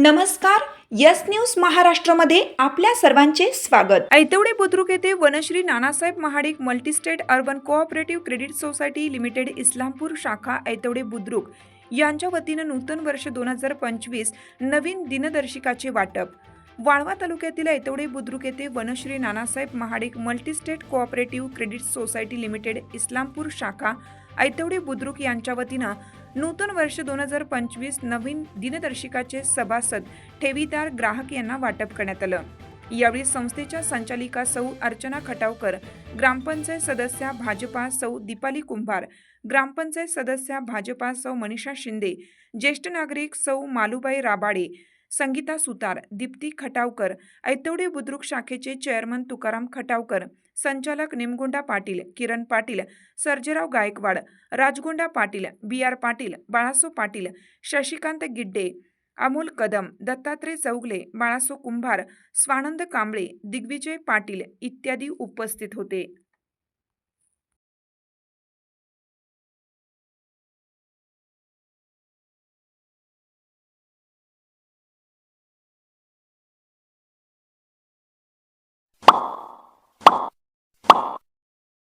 नमस्कार yes news महाराष्ट्रामध्ये आपल्या सर्वांचे स्वागत. ऐतवडे बुद्रुक येथे Vanashri Nanasaheb Mahadik multistate urban cooperative credit society limited Islampur शाखा ऐतवडे बुद्रुक यांच्या वतीनं नूतन वर्ष दोन हजार पंचवीस नवीन दिनदर्शिकाचे वाटप. वाळवा तालुक्यातील ऐतवडे बुद्रुक येथे Vanashri Nanasaheb Mahadik multistate cooperative credit society limited Islampur शाखा ऐतवडे बुद्रुक यांच्या वतीनं नूतन वर्ष दोन हजार पंचवीस नवीन दिनदर्शिकाचे सभासद ठेवीदार ग्राहक यांना वाटप करण्यात आलं. यावेळी संस्थेच्या संचालिका सौ अर्चना खटावकर ग्रामपंचायत सदस्या भाजपा सौ दीपाली कुंभार ग्रामपंचायत सदस्या भाजपा सौ मनीषा शिंदे ज्येष्ठ नागरिक सौ मालुबाई राबाडे संगीता सुतार दीप्ती खटावकर ऐतवडे बुद्रुक शाखेचे चेअरमन तुकाराम खटावकर संचालक निमगोंडा पाटील किरण पाटील सर्जेराव गायकवाड राजगोंडा पाटील बी आर पाटील बाळासो पाटील शशिकांत गिड्डे अमोल कदम दत्तात्रय चौगले बाळासो कुंभार स्वानंद कांबळे दिग्विजय पाटील इत्यादी उपस्थित होते.